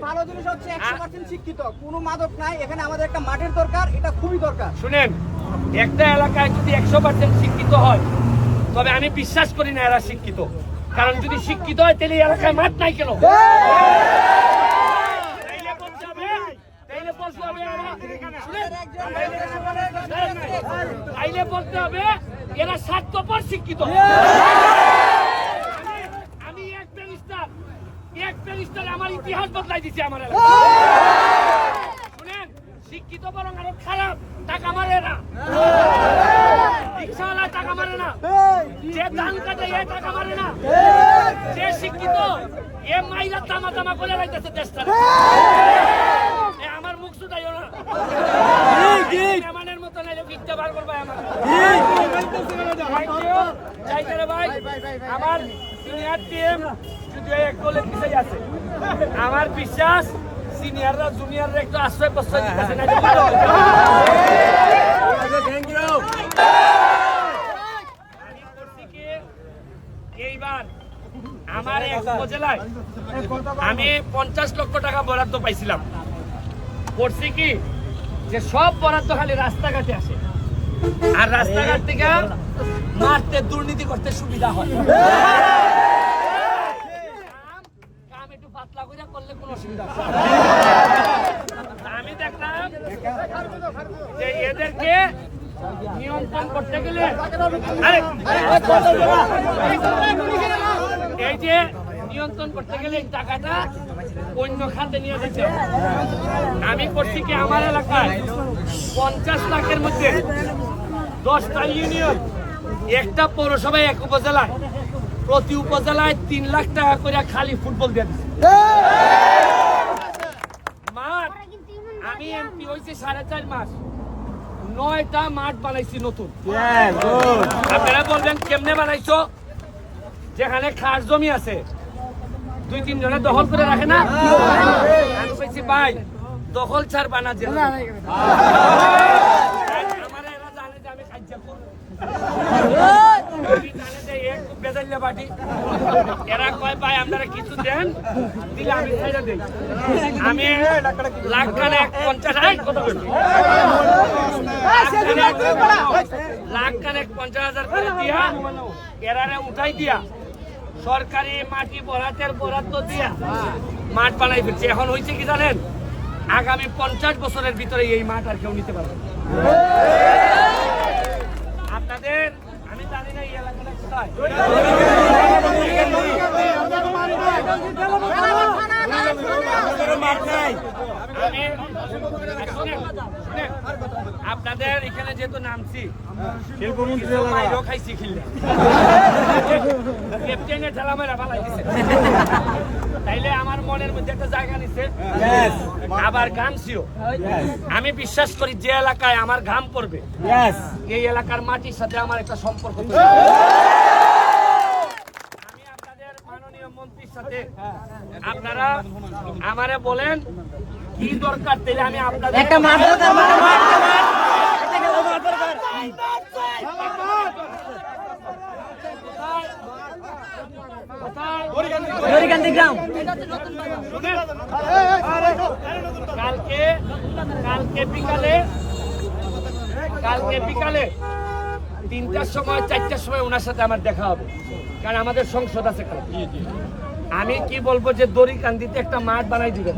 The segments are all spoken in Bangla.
ভালো জিনিস হচ্ছে শিক্ষিত। কোনো মাদক নাই এখানে আমাদের একটা মাঠের দরকার এটা খুবই দরকার। শুনেন একটা এলাকায় যদি একশো পার্সেন্ট শিক্ষিত হয় তবে আমি বিশ্বাস করি না এরা শিক্ষিত। কারণ যদি শিক্ষিত হয় তাহলে এলাকায় মাঠ নাই কেন? তাইলে বলতে হবে এরা স্বার্থপর শিক্ষিত আমি- আমি এক ব্যারিস্টার এক ব্যারিস্টার আমার ইতিহাস বদলাই দিছে আমার শুনেন, শিক্ষিত বরং আরও খারাপ, টাকা মারে না। রিক্সাওয়ালা টাকা মারে না। যে ধান কাটে, এ টাকা মারে না। যে শিক্ষিত, এ মাইরা তামা তামা করে রাখতেছে দেশটা আমার মুখ শুধাইও না। মেহমানের মতো নাইলে বার করবে আমার আমার সিনিয়র টিম এক আছে। আমার বিশ্বাস সিনিয়ররা জুনিয়ররা একটু আশ্রয় প্রশ্রয় দিতেছে না এইবার আমার এক উপজেলায় আমি পঞ্চাশ লক্ষ টাকা বরাদ্দ পাইছিলাম। করছি কি? যে সব বরাদ্দ খালি রাস্তাঘাটে আসে আর রাস্তাঘাট থেকে মারতে দুর্নীতি করতে সুবিধা হয়। একটু করলে কোনো অসুবিধা আমি দেখলাম যে এদেরকে নিয়ন্ত্রণ করতে গেলে এই যে নিয়ন্ত্রণ করতে গেলে টাকাটা অন্য খাতে নিয়ে যেতে আমি করছি কি আমার এলাকায় পঞ্চাশ লাখের মধ্যে দশটা ইউনিয়ন একটা পৌরসভায় এক উপজেলায়। প্রতি উপজেলায় তিন লাখ টাকা করে খালি ফুটবল দিয়ে দিচ্ছে মাঠ আমি হয়েছি সাড়ে চার মাস। নয়টা মাঠ বানাইছি নতুন। আপনারা বলবেন কেমনে বানাইছো? যেখানে খাস জমি আছে। দুই তিন জনে দখল করে রাখে না? আমি কইছি ভাই দখল ছাড় বানা যে আমার এরা জানে যে আমি বেজাইলে বাটি। এরা কয় ভাই আপনারা কিছু দেন? দিলে আমি আমি লাখ খানেক পঞ্চাশ এই, কত বলছি? লাখ খানেক পঞ্চাশ হাজার করে দিয়া এরারে উঠাই দিয়া সরকারি মাটি বরাতের বরাদ্দ দিয়া মাঠ বানাই ফেলছে। এখন হয়েছে কি জানেন? আগামী পঞ্চাশ বছরের ভিতরে এই মাঠ আর কেউ নিতে পারবে আপনাদের আমি জানি না এই এলাকাটা কোথায় আমি শুনেন, শুনেন, আপনাদের যেহেতু নামছি। মাইরও খাইছি খিল্লে। ক্যাপ্টেনে ঠেলা মেরা ফালাই দিছে। তাইলে আমার মনের মধ্যে একটা জায়গা নিছে। আবার ঘামছিও আমি বিশ্বাস করি যে এলাকায় আমার ঘাম পড়বে। এই এলাকার মাটির সাথে আমার একটা সম্পর্ক আমি আপনাদের মাননীয় মন্ত্রীর সাথে আপনারা আমারে বলেন কি দরকার? তাইলে আমি আপনাদের একটা মাঠ দরকার, মাঠ, মাঠ, কোথায়? গ্রাম শুনেন, কালকে কালকে বিকালে কালকে বিকালে তিনটার সময় চারটার সময় ওনার সাথে আমার দেখা হবে। কারণ আমাদের সংসদ আছে। আমি কি বলব যে দড়িকান্দিতে একটা মাঠ বানাই দিবেন?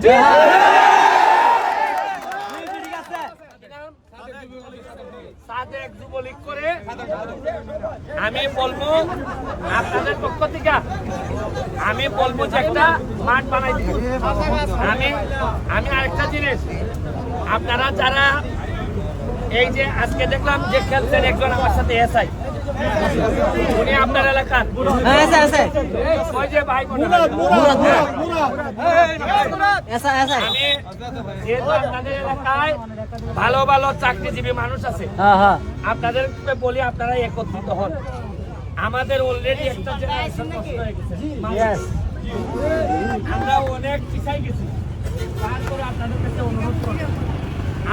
যুবলীগ করে আমি বলব আপনাদের পক্ষ থেকে আমি বলব যে একটা মাঠ বানাই আমি আমি আরেকটা জিনিস আপনারা যারা এই যে আজকে দেখলাম যে খেলছেন একজন আমার সাথে এসআই। উনি আপনার এলাকার। হ্যাঁ আছে আছে। ওই যে ভাই এসা এসা আমি যেহেতু আপনাদের এলাকায় ভালো ভালো চাকরিজীবী মানুষ আছে হ্যাঁ হ্যাঁ। আপনাদেরকে বলি আপনারা একত্রিত হন। আমাদের অলরেডি একটা জেনারেশন নষ্ট হয়ে গেছে। আমরা অনেক পিছাই গেছি। তারপরে আপনাদের কাছে অনুরোধ করব।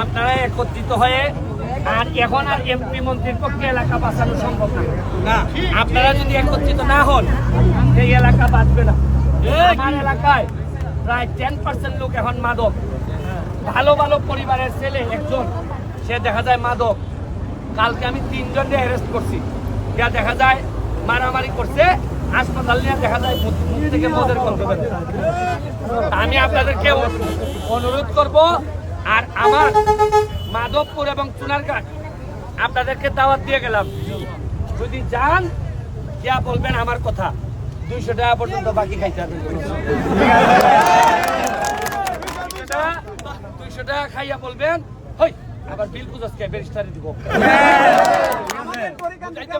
আপনারা একত্রিত হয়ে আর এখন আর এমপি মন্ত্রীর পক্ষে এলাকা বাঁচানো সম্ভব না। আপনারা যদি একত্রিত না হন এই এলাকা বাঁচবে না। আমার এলাকায় প্রায় টেন পার্সেন্ট লোক এখন মাদক। ভালো ভালো পরিবারের ছেলে একজন, সে দেখা যায় মাদক। কালকে আমি তিনজনকে অ্যারেস্ট করছি। যা দেখা যায় মারামারি করছে, হাসপাতাল নিয়ে দেখা যায় থেকে মদের বের আমি আপনাদেরকে অনুরোধ করব, আর আমার মাধবপুর এবং চুনারঘাট, আপনাদেরকে দাওয়াত দিয়ে গেলাম। যদি যান যা বলবেন আমার কথা। দুইশো টাকা পর্যন্ত বাকি খাইতে টাকা দুইশো টাকা খাইয়া বলবেন হই আবার বিল বুঝাস কে ব্যারিস্টারে দিব। থেকে